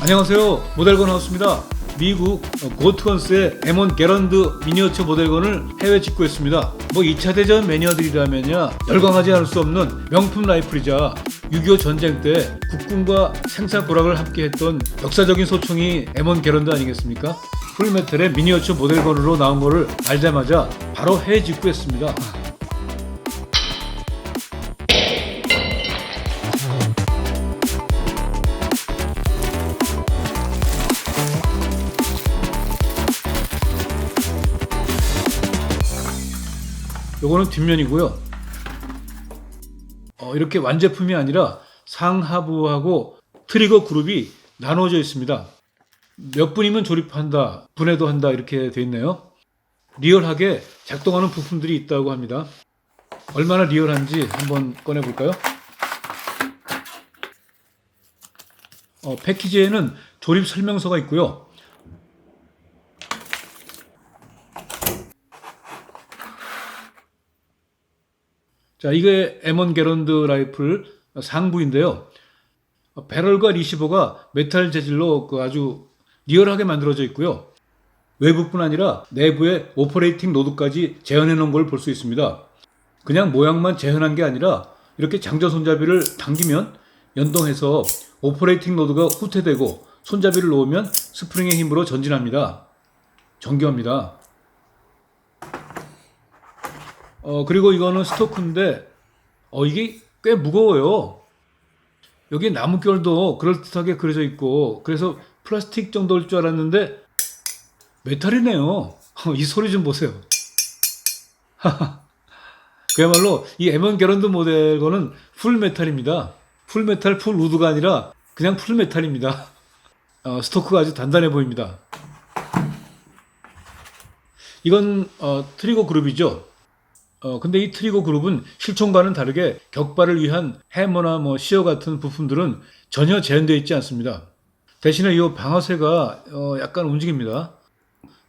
안녕하세요. 모델건 하우스입니다. 미국 고트건스의 M1 게런드 미니어처 모델건을 해외 직구했습니다. 뭐 2차 대전 매니아들이라면야 열광하지 않을 수 없는 명품 라이플이자 6.25 전쟁 때 국군과 생사 고락을 함께 했던 역사적인 소총이 M1 게런드 아니겠습니까? 풀메탈의 미니어처 모델건으로 나온 거를 알자마자 바로 해외 직구했습니다. 요거는 뒷면이고요. 어, 이렇게 완제품이 아니라 상하부하고 트리거 그룹이 나눠져 있습니다. 몇 분이면 조립한다, 분해도 한다 이렇게 돼 있네요. 리얼하게 작동하는 부품들이 있다고 합니다. 얼마나 리얼한지 한번 꺼내 볼까요? 어, 패키지에는 조립 설명서가 있고요. 자, 이게 M1 게런드 라이플 상부인데요. 어, 배럴과 리시버가 메탈 재질로 그 아주 리얼하게 만들어져 있고요. 외부뿐 아니라 내부에 오퍼레이팅 노드까지 재현해 놓은 걸 볼 수 있습니다. 그냥 모양만 재현한 게 아니라 이렇게 장전 손잡이를 당기면 연동해서 오퍼레이팅 노드가 후퇴되고 손잡이를 놓으면 스프링의 힘으로 전진합니다. 정교합니다. 어, 그리고 이거는 스토크인데, 어, 이게 꽤 무거워요. 여기 나무결도 그럴듯하게 그려져 있고, 그래서 플라스틱 정도일 줄 알았는데, 메탈이네요. 어, 이 소리 좀 보세요. 그야말로 이 M1 게런드 모델 거는 풀 메탈입니다. 풀 메탈, 풀 우드가 아니라 그냥 풀 메탈입니다. 어, 스토크가 아주 단단해 보입니다. 이건 어, 트리거 그룹이죠. 어, 근데 이 트리거 그룹은 실총과는 다르게 격발을 위한 해머나 뭐 시어 같은 부품들은 전혀 재현되어 있지 않습니다. 대신에 이 방아쇠가 어, 약간 움직입니다.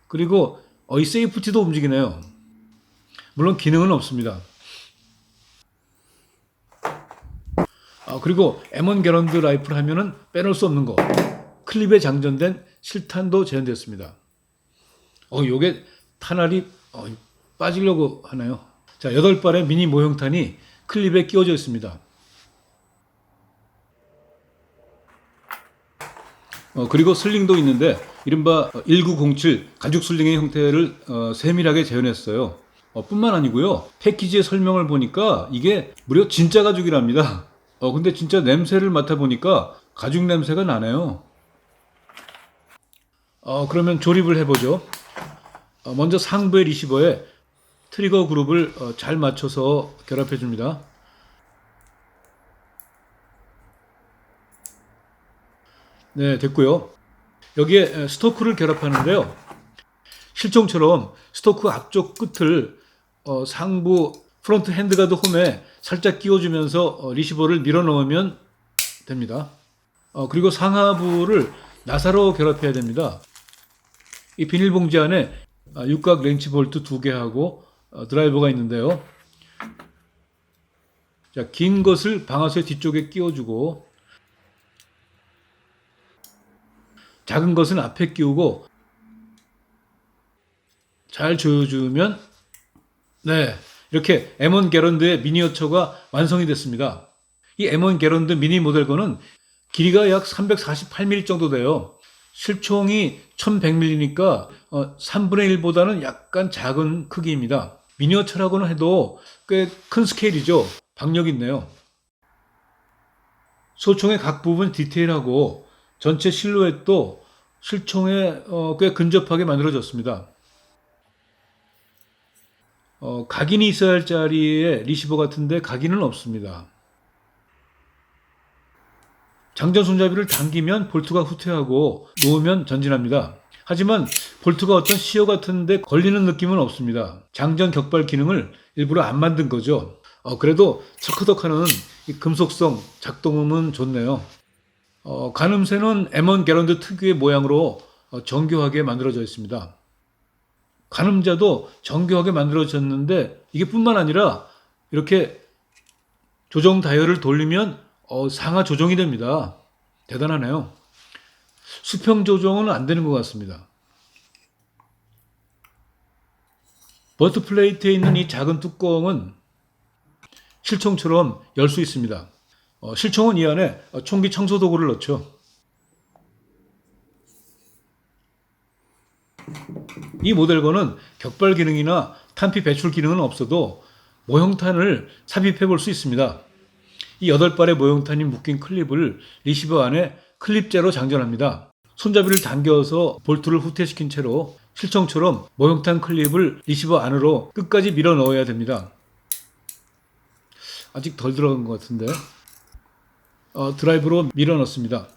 그리고 어, 이 세이프티도 움직이네요. 물론 기능은 없습니다. 아, 그리고 M1 게런드 라이플 하면은 빼놓을 수 없는 거. 클립에 장전된 실탄도 재현되었습니다. 어, 요게 탄알이 어, 빠지려고 하나요? 자, 8발의 미니 모형탄이 클립에 끼워져 있습니다. 어, 그리고 슬링도 있는데 이른바 1907 가죽 슬링의 형태를 어, 세밀하게 재현했어요. 어, 뿐만 아니고요. 패키지의 설명을 보니까 이게 무려 진짜 가죽이랍니다. 어, 근데 진짜 냄새를 맡아보니까 가죽 냄새가 나네요. 어, 그러면 조립을 해보죠. 어, 먼저 상부의 리시버에 트리거 그룹을 어, 잘 맞춰서 결합해 줍니다. 네, 됐고요. 여기에 에, 스토크를 결합하는데요. 실총처럼 스토크 앞쪽 끝을 어, 상부 프론트 핸드가드 홈에 살짝 끼워주면서 어, 리시버를 밀어 넣으면 됩니다. 어, 그리고 상하부를 나사로 결합해야 됩니다. 이 비닐봉지 안에 아, 육각 렌치 볼트 두 개하고 어, 드라이버가 있는데요. 자, 긴 것을 방아쇠 뒤쪽에 끼워주고 작은 것은 앞에 끼우고 잘 조여주면 네 이렇게 M1 게런드의 미니어처가 완성이 됐습니다. 이 M1 게런드 미니 모델건은 길이가 약 348mm 정도 돼요. 실총이 1100mm니까 어, 3분의 1보다는 약간 작은 크기입니다. 미니어처라고는 해도 꽤 큰 스케일이죠. 박력 있네요. 소총의 각 부분 디테일하고 전체 실루엣도 실총에 어, 꽤 근접하게 만들어졌습니다. 어, 각인이 있어야 할 자리에 리시버 같은데 각인은 없습니다. 장전 손잡이를 당기면 볼트가 후퇴하고 놓으면 전진합니다. 하지만 볼트가 어떤 시어 같은데 걸리는 느낌은 없습니다. 장전 격발 기능을 일부러 안 만든 거죠. 어, 그래도 척허덕하는 이 금속성 작동음은 좋네요. 어, 가늠쇠는 M1 게런드 특유의 모양으로 어, 정교하게 만들어져 있습니다. 가늠자도 정교하게 만들어졌는데 이게 뿐만 아니라 이렇게 조정 다이얼을 돌리면 어, 상하 조정이 됩니다. 대단하네요. 수평 조정은 안 되는 것 같습니다. 버트 플레이트에 있는 이 작은 뚜껑은 실총처럼 열 수 있습니다. 어, 실총은 이 안에 총기 청소 도구를 넣죠. 이 모델건은 격발 기능이나 탄피 배출 기능은 없어도 모형탄을 삽입해 볼 수 있습니다. 이 8발의 모형탄이 묶인 클립을 리시버 안에 클립제로 장전합니다. 손잡이를 당겨서 볼트를 후퇴시킨 채로 실총처럼 모형탄 클립을 리시버 안으로 끝까지 밀어 넣어야 됩니다. 아직 덜 들어간 것 같은데 어, 드라이브로 밀어 넣습니다.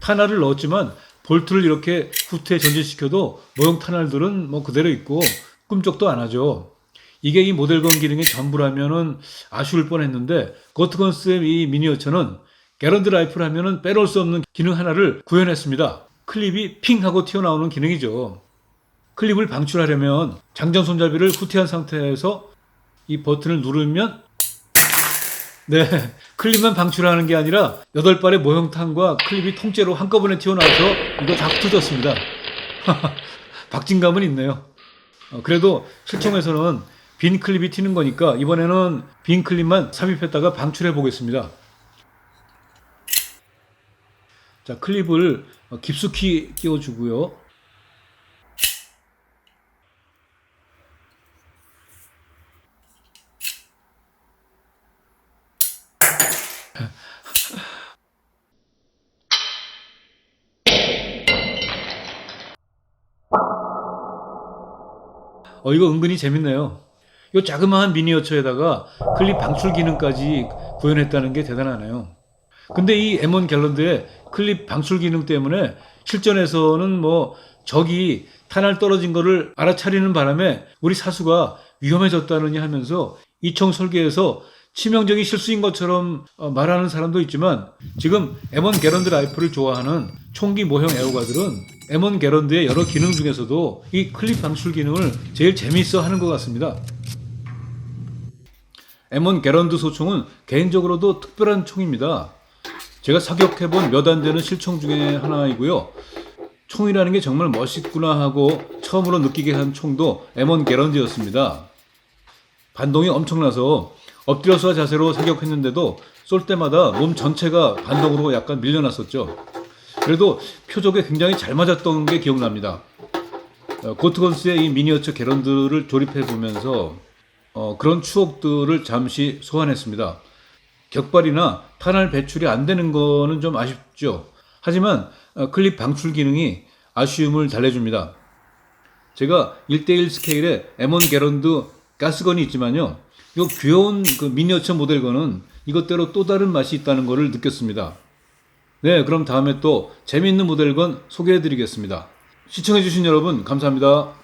탄알을 넣었지만 볼트를 이렇게 후퇴 전진시켜도 모형 탄알들은 뭐 그대로 있고 꿈쩍도 안 하죠. 이게 이 모델건 기능의 전부라면은 아쉬울 뻔했는데 거트건스의 이 미니어처는 게런드 라이플 하면은 빼놓을 수 없는 기능 하나를 구현했습니다. 클립이 핑 하고 튀어나오는 기능이죠. 클립을 방출하려면 장전 손잡이를 후퇴한 상태에서 이 버튼을 누르면 네, 클립만 방출하는 게 아니라 여덟 발의 모형탄과 클립이 통째로 한꺼번에 튀어나와서 이거 다 흩어졌습니다. 박진감은 있네요. 어, 그래도 실총에서는 빈 클립이 튀는 거니까 이번에는 빈 클립만 삽입했다가 방출해 보겠습니다. 자, 클립을 어, 깊숙이 끼워주고요. 어, 이거 은근히 재밌네요. 이 자그마한 미니어처에다가 클립 방출 기능까지 구현했다는 게 대단하네요. 근데 이 M1 갤런드의 클립 방출 기능 때문에 실전에서는 뭐 적이 탄알 떨어진 거를 알아차리는 바람에 우리 사수가 위험해졌다느니 하면서 이총 설계에서 치명적인 실수인 것처럼 어, 말하는 사람도 있지만 지금 M1 게런드 라이플을 좋아하는 총기 모형 애호가들은 M1 게런드의 여러 기능 중에서도 이 클립 방출 기능을 제일 재미있어 하는 것 같습니다. M1 게런드 소총은 개인적으로도 특별한 총입니다. 제가 사격해본 몇 안 되는 실총 중에 하나이고요. 총이라는 게 정말 멋있구나 하고 처음으로 느끼게 한 총도 M1 게런드였습니다. 반동이 엄청나서 엎드려서 자세로 사격했는데도 쏠 때마다 몸 전체가 반동으로 약간 밀려났었죠. 그래도 표적에 굉장히 잘 맞았던 게 기억납니다. 어, 고트건스의 이 미니어처 게런드를 조립해 보면서 어, 그런 추억들을 잠시 소환했습니다. 격발이나 탄알 배출이 안 되는 거는 좀 아쉽죠. 하지만 어, 클립 방출 기능이 아쉬움을 달래줍니다. 제가 1대1 스케일의 M1 게런드 가스건이 있지만요. 이 귀여운 그 미니어처 모델건은 이것대로 또 다른 맛이 있다는 것을 느꼈습니다. 네, 그럼 다음에 또 재미있는 모델건 소개해 드리겠습니다. 시청해 주신 여러분 감사합니다.